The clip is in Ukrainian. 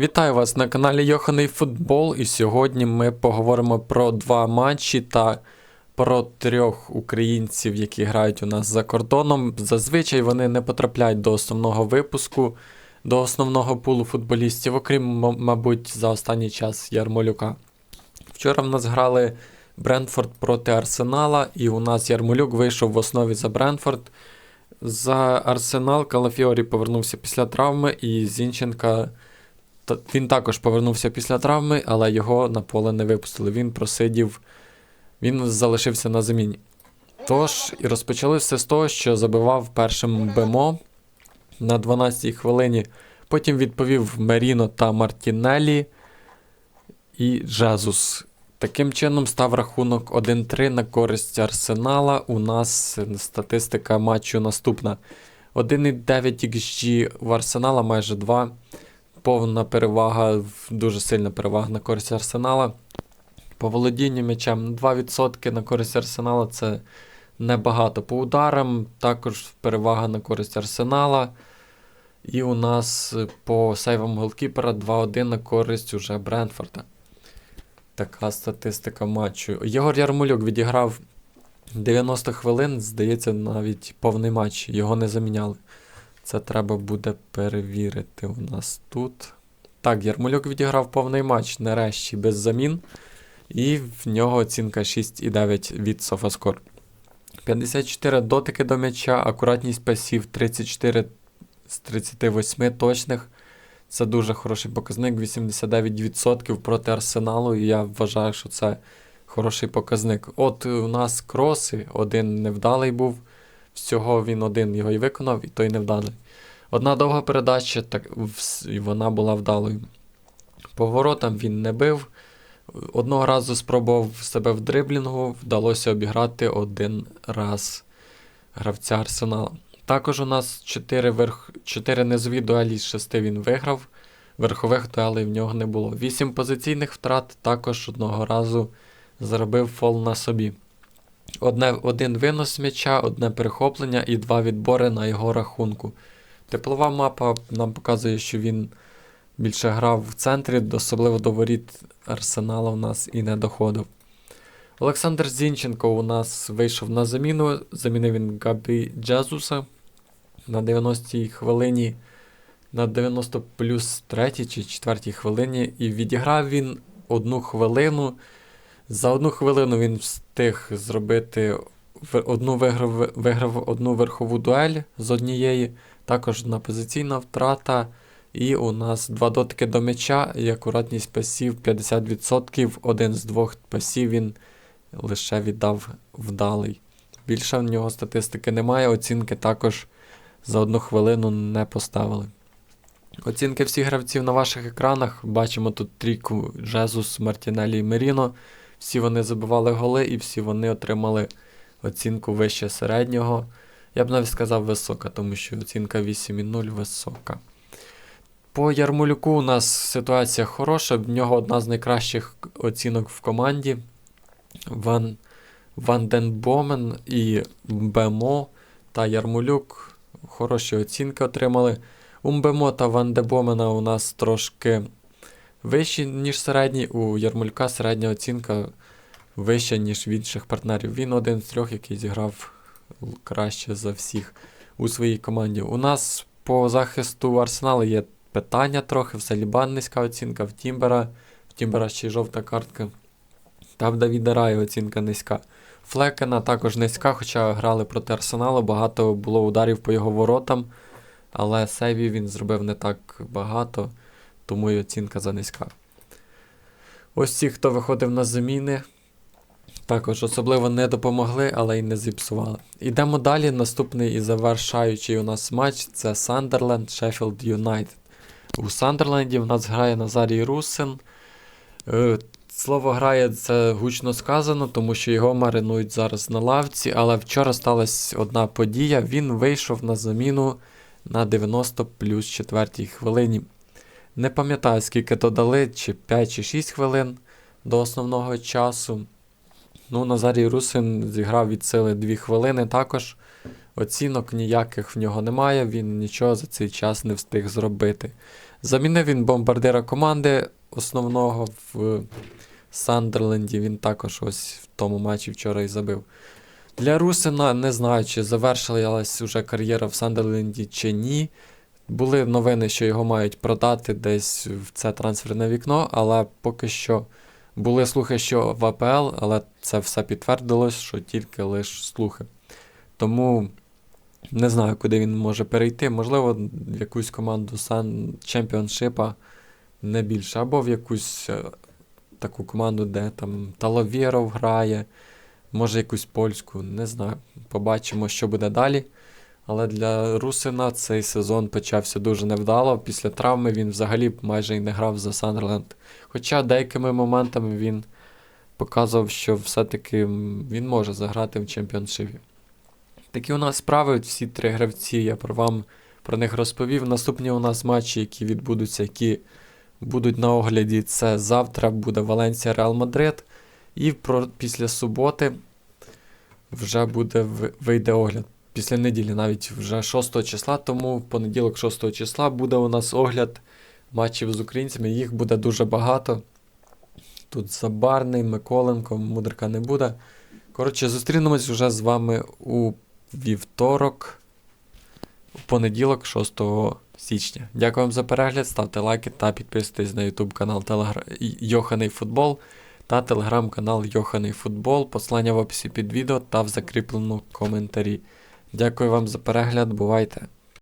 Вітаю вас на каналі Йоханий Футбол. І сьогодні ми поговоримо про два матчі та про трьох українців, які грають у нас за кордоном. Зазвичай вони не потрапляють до основного випуску, до основного пулу футболістів, окрім, мабуть, за останній час Ярмолюка. Вчора в нас грали Брентфорд проти Арсенала, і у нас Ярмолюк вийшов в основі за Брентфорд. За Арсенал Калафіорі повернувся після травми, і Зінченка він також повернувся після травми, але його на поле не випустили. Він просидів, він залишився на заміні. Тож, і розпочали все з того, що забивав першим Бемо на 12-й хвилині. Потім відповів Меріно та Мартінелі і Джезус. Таким чином став рахунок 1-3 на користь Арсенала. У нас статистика матчу наступна. 1,9 XG в Арсенала, майже 2. Повна перевага, дуже сильна перевага на користь Арсенала. По володінню м'ячем 2% на користь Арсенала це небагато. По ударам також перевага на користь Арсенала. І у нас по сейвам голкіпера 2-1 на користь уже Брентфорда. Така статистика матчу. Єгор Ярмолюк відіграв 90 хвилин, здається, навіть повний матч. Його не заміняли. Це треба буде перевірити у нас тут. Так, Ярмолюк відіграв повний матч нарешті без замін. І в нього оцінка 6,9 від Софаскор. 54 дотики до м'яча, акуратність пасів 34 з 38 точних. Це дуже хороший показник, 89% проти Арсеналу, і я вважаю, що це хороший показник. От у нас кроси, один невдалий був. Всього він один його і виконав, і той невдалий. Одна довга передача, так, вона була вдалою. По воротам він не бив. Одного разу спробував себе в дриблінгу, вдалося обіграти один раз гравця Арсенала. Також у нас 4, верх... 4 низові дуелі з 6 він виграв. Верхових дуелей в нього не було. 8 позиційних втрат також одного разу зробив фол на собі. Одне, один винос м'яча, одне перехоплення і два відбори на його рахунку. Теплова мапа нам показує, що він більше грав в центрі, особливо до воріт Арсенала у нас і не доходив. Олександр Зінченко у нас вийшов на заміну. Замінив він Габі Джезуса на 90-й хвилині, на 90 плюс 3 чи 4 хвилині. І відіграв він одну хвилину. За одну хвилину він встиг зробити одну виграв, виграв одну верхову дуель з однієї, також одна позиційна втрата. І у нас два дотики до м'яча і акуратність пасів 50%. Один з двох пасів він лише віддав вдалий. Більше в нього статистики немає, оцінки також за одну хвилину не поставили. Оцінки всіх гравців на ваших екранах. Бачимо тут трійку Жезус, Мартінелі і Меріно. Всі вони забивали голи і всі вони отримали оцінку вище середнього. Я б навіть сказав висока, тому що оцінка 8,0 висока. По Ярмолюку у нас ситуація хороша, в нього одна з найкращих оцінок в команді. Ван, Ван Ден Бомен і Бемо та Ярмолюк хороші оцінки отримали. У Мбемо та Ван де у нас трошки вищі, ніж середній. У Ярмолька середня оцінка вища, ніж в інших партнерів. Він один з трьох, який зіграв краще за всіх у своїй команді. У нас по захисту Арсеналу є питання трохи. В Салібан низька оцінка, в Тімбера. В Тімбера ще й жовта картка. Та в Давіда Рая оцінка низька. Флекена також низька, хоча грали проти Арсеналу, багато було ударів по його воротам, але сейвів він зробив не так багато, тому і оцінка занизька. Ось ті, хто виходив на заміни, також особливо не допомогли, але й не зіпсували. Ідемо далі. Наступний і завершаючий у нас матч це Сандерленд Шеффілд Юнайтед. У Сандерленді в нас грає Назарій Русин. Е, Слово грає це гучно сказано, тому що його маринують зараз на лавці, але вчора сталася одна подія. Він вийшов на заміну на 90 плюс 4 хвилині. Не пам'ятаю, скільки додали, чи 5 чи 6 хвилин до основного часу. Ну, Назарій Русин зіграв від сили 2 хвилини також. оцінок ніяких в нього немає, він нічого за цей час не встиг зробити. Замінив він бомбардира команди основного в Сандерленді. Він також ось в тому матчі вчора і забив. Для Русина не знаю, чи завершилась уже кар'єра в Сандерленді чи ні. Були новини, що його мають продати десь в це трансферне вікно, але поки що були слухи, що в АПЛ, але це все підтвердилось, що тільки лише слухи. Тому не знаю, куди він може перейти. Можливо, в якусь команду Сан Чемпіоншипа не більше, або в якусь е, таку команду, де там Таловєров грає, може якусь польську, не знаю. Побачимо, що буде далі. Але для Русина цей сезон почався дуже невдало. Після травми він взагалі майже й не грав за Сандерленд. Хоча деякими моментами він показував, що все-таки він може заграти в чемпіоншипі. Такі у нас справи, всі три гравці, я про вам про них розповів. Наступні у нас матчі, які відбудуться, які будуть на огляді, це завтра буде Валенсія Реал Мадрид. І про, після суботи вже буде вийде огляд. Після неділі навіть вже 6 числа, тому в понеділок 6 числа буде у нас огляд матчів з українцями. Їх буде дуже багато. Тут Забарний, Миколенко, Мудрика не буде. Коротше, зустрінемось вже з вами у вівторок, у понеділок, 6 січня. Дякую вам за перегляд, ставте лайки та підписуйтесь на YouTube канал Телегра... Йоханий Футбол та телеграм-канал Йоханий Футбол. Послання в описі під відео та в закріпленому коментарі. Дякую вам за перегляд, бувайте!